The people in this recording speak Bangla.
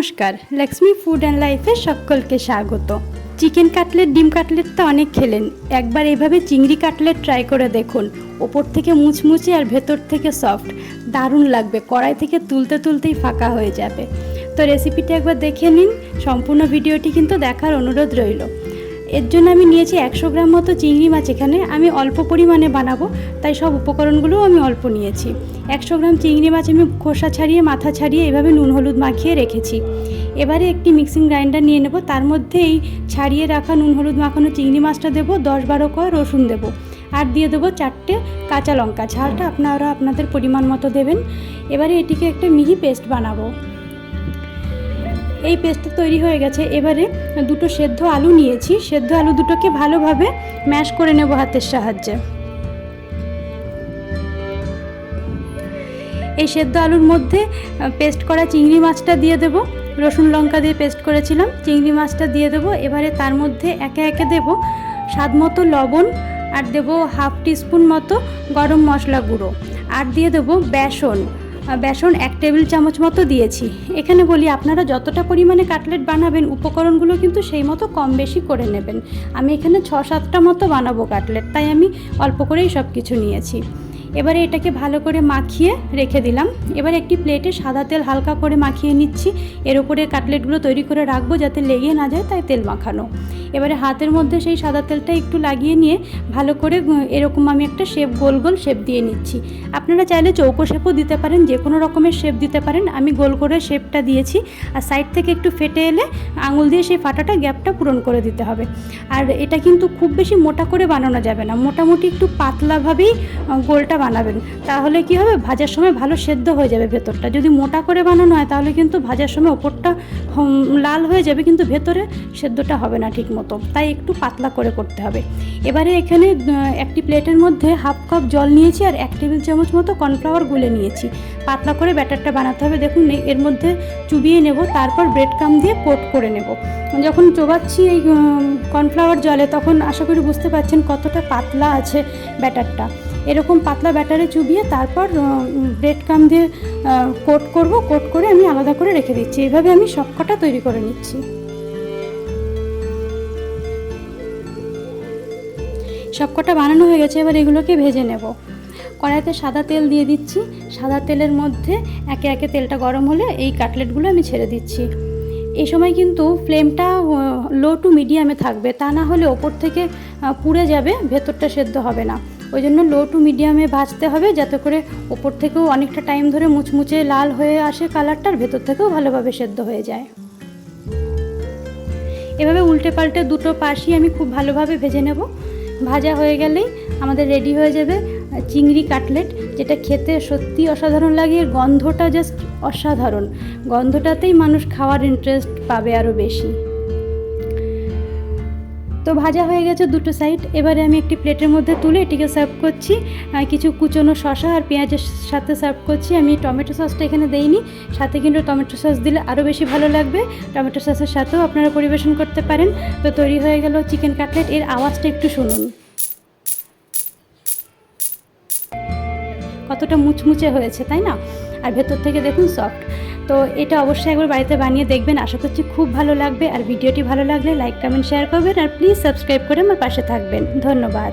নমস্কার লক্ষ্মী ফুড অ্যান্ড লাইফে সকলকে স্বাগত। চিকেন কাটলেট ডিম কাটলেট তো অনেক খেলেন, একবার এভাবে চিংড়ি কাটলেট ট্রাই করে দেখুন। ওপর থেকে মুচমুচে আর ভেতর থেকে সফট দারুণ লাগবে, কড়াই থেকে তুলতে তুলতেই ফাঁকা হয়ে যাবে। তো রেসিপিটি একবার দেখে নিন, সম্পূর্ণ ভিডিওটি কিন্তু দেখার অনুরোধ রইল। এর জন্য আমি নিয়েছি একশো গ্রাম মতো চিংড়ি মাছ এখানে। আমি অল্প পরিমাণে বানাবো, তাই সব উপকরণগুলোও আমি অল্প নিয়েছি। একশো গ্রাম চিংড়ি মাছ আমি খোসা ছাড়িয়ে, মাথা ছাড়িয়ে এভাবে নুন হলুদ মাখিয়ে রেখেছি। এবারে একটি মিক্সিং গ্রাইন্ডার নিয়ে নেব। তার মধ্যে এই ছাড়িয়ে রাখা নুন হলুদ মাখানো চিংড়ি মাছটা দেবো, দশ বারো কোয়া রসুন দেবো। আর দিয়ে দেবো চারটে কাঁচা লঙ্কা। ঝালটা আপনারা আপনাদের পরিমাণ মতো দেবেন। এবারে এটিকে একটা মিহি পেস্ট বানাবো। এই পেস্টটা তৈরি হয়ে গেছে। এবারে দুটো সেদ্ধ আলু নিয়েছি। সেদ্ধ আলু দুটোকে ভালোভাবে ম্যাশ করে নেব হাতের সাহায্যে। এই সেদ্ধ আলুর মধ্যে পেস্ট করা চিংড়ি মাছটা দিয়ে দেব। রসুন লঙ্কা দিয়ে পেস্ট করেছিলাম। চিংড়ি মাছটা দিয়ে দেব। এবারে তার মধ্যে একে একে দেব স্বাদ মতো লবণ আর দেব হাফ টিস্পুন মতো গরম মশলা গুঁড়ো। আর দিয়ে দেবো বেসন। বেসন এক টেবিল চামচ মতো দিয়েছি। এখানে বলি, আপনারা যতটা পরিমাণে কাটলেট বানাবেন, উপকরণগুলো কিন্তু সেই মতো কম বেশি করে নেবেন। আমি এখানে ছ সাতটা মতো বানাবো কাটলেট, তাই আমি অল্প করেই সব কিছু নিয়েছি। এবারে এটাকে ভালো করে মাখিয়ে রেখে দিলাম। এবার একটি প্লেটে সাদা তেল হালকা করে মাখিয়ে নিচ্ছি। এর উপরে কাটলেটগুলো তৈরি করে রাখব যাতে লেগে না যায় তাই তেল মাখানো। এবারে হাতের মধ্যে সেই সাদা তেলটা একটু লাগিয়ে নিয়ে ভালো করে এরকম আমি একটা শেপ গোল গোল শেপ দিয়ে নিচ্ছি। আপনারা চাইলে চৌকো শেপও দিতে পারেন যে কোনো রকমের শেপ দিতে পারেন। আমি গোল করে শেপটা দিয়েছি আর সাইড থেকে একটু ফেটে এলে আঙুল দিয়ে সেই ফাটাটা, গ্যাপটা পূরণ করে দিতে হবে। আর এটা কিন্তু খুব বেশি মোটা করে বানানো যাবে না। মোটামুটি একটু পাতলাভাবেই গোলটা বানাবেন। তাহলে কি হবে? ভাজার সময় ভালো সেদ্ধ হয়ে যাবে ভেতরটা। যদি মোটা করে বানানো হয়, তাহলে কিন্তু ভাজার সময় ওপরটা লাল হয়ে যাবে, কিন্তু ভেতরে সেদ্ধটা হবে না ঠিক মতো তাই একটু পাতলা করে করতে হবে। এবারে এখানে একটি প্লেটের মধ্যে হাফ কাপ জল নিয়েছি আর এক টেবিল চামচ মতো কর্নফ্লাওয়ার গুলে নিয়েছি। পাতলা করে ব্যাটারটা বানাতে হবে। দেখুন এর মধ্যে চুবিয়ে নেব, তারপর ব্রেড কাম দিয়ে কোট করে নেব। যখন চোবাচ্ছি এই কর্নফ্লাওয়ার জলে, তখন আশা করি বুঝতে পারছেন কতটা পাতলা আছে ব্যাটারটা। এরকম পাতলা ব্যাটারে চুবিয়ে তারপর ব্রেড কাম দিয়ে কোট করব কোট করে আমি আলাদা করে রেখে দিচ্ছি। এইভাবে আমি সবকটা তৈরি করে নিচ্ছি। সবকটা বানানো হয়ে গেছে, এবার এগুলোকে ভেজে নেব। কড়াইতে সাদা তেল দিয়ে দিচ্ছি। সাদা তেলের মধ্যে একে একে তেলটা গরম হলে এই কাটলেটগুলো আমি ছেড়ে দিচ্ছি। এই সময় কিন্তু ফ্লেমটা লো টু মিডিয়ামে থাকবে। তা না হলে ওপর থেকে পুড়ে যাবে, ভেতরটা সেদ্ধ হবে না। ওই জন্য লো টু মিডিয়ামে ভাজতে হবে যাতে করে ওপর থেকেও অনেকটা টাইম ধরে মুচমুচে লাল হয়ে আসে কালারটার ভেতর থেকেও ভালোভাবে সেদ্ধ হয়ে যায়। এভাবে উল্টে পাল্টে দুটো পাশই আমি খুব ভালোভাবে ভেজে নেব। ভাজা হয়ে গেলেই আমাদের রেডি হয়ে যাবে চিংড়ি কাটলেট, যেটা খেতে সত্যি অসাধারণ লাগে, এর গন্ধটা জাস্ট অসাধারণ। গন্ধটাতেই মানুষ খাওয়ার ইন্টারেস্ট পাবে আরও বেশি। তো ভাজা হয়ে গেছে দুটো সাইড এবারে আমি একটি প্লেটের মধ্যে তুলে এটিকে সার্ভ করছি। কিছু কুচনো শশা আর পেঁয়াজের সাথে সার্ভ করছি। আমি টমেটো সসটা এখানে দেইনি। সাথে কিন্তু টমেটো সস দিলে আরও বেশি ভালো লাগবে। টমেটো সসের সাথেও আপনারা পরিবেশন করতে পারেন। তো তৈরি হয়ে গেল চিকেন কাটলেট এর আওয়াজটা একটু শুনুন। কতটা মুচমুচে হয়েছে, তাই না? আর ভেতর থেকে দেখুন সফট তো এটা অবশ্যই একবার বাড়িতে বানিয়ে দেখবেন। আশা করছি খুব ভালো লাগবে। আর ভিডিওটি ভালো লাগলে লাইক কমেন্ট শেয়ার করবেন। আর প্লিজ সাবস্ক্রাইব করে আমার পাশে থাকবেন। ধন্যবাদ।